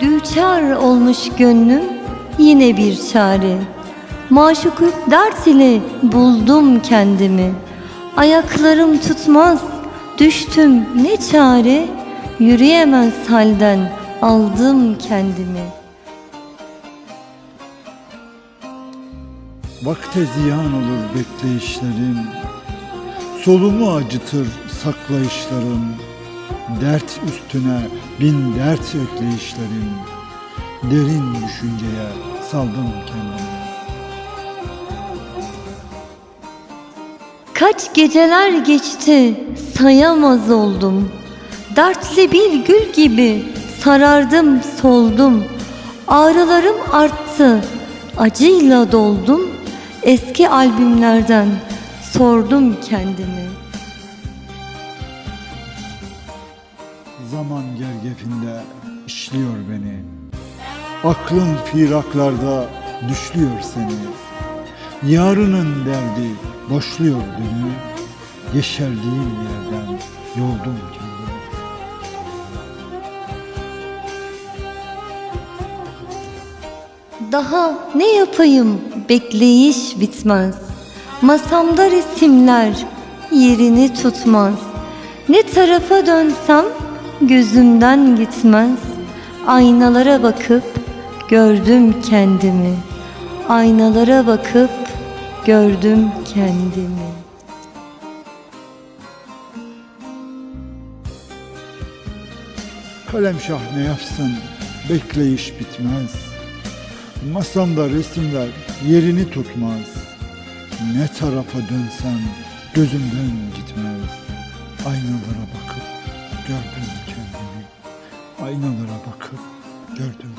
Düçar olmuş gönlüm yine bir çare. Maşukuk dert ile buldum kendimi. Ayaklarım tutmaz düştüm ne çare? Yürüyemez halden aldım kendimi. Vakte ziyan olur bekleyişlerim. Solumu acıtır saklayışlarım Dert üstüne bin dert ekleyişlerim Derin düşünceye saldım kendimi. Kaç geceler geçti sayamaz oldum. Dertli bir gül gibi sarardım soldum. Ağrılarım arttı acıyla doldum. Eski albümlerden sordum kendimi Zaman gergefinde işliyor beni. Aklım firaklarda düşlüyor seni. Yarının derdi boşluyor beni. Yeşerdiğim yerden yoldum kendimi. Daha ne yapayım? Bekleyiş bitmez. Masamda resimler yerini tutmaz. Ne tarafa dönsem gözümden gitmez. Aynalara bakıp gördüm kendimi. Aynalara bakıp gördüm kendimi. Kalem şah ne yapsın bekleyiş bitmez. Masamda resimler yerini tutmaz. Ne tarafa dönsem gözümden gitmez. Aynalara bakıp gördüm kendimi Aynalara bakıp gördüm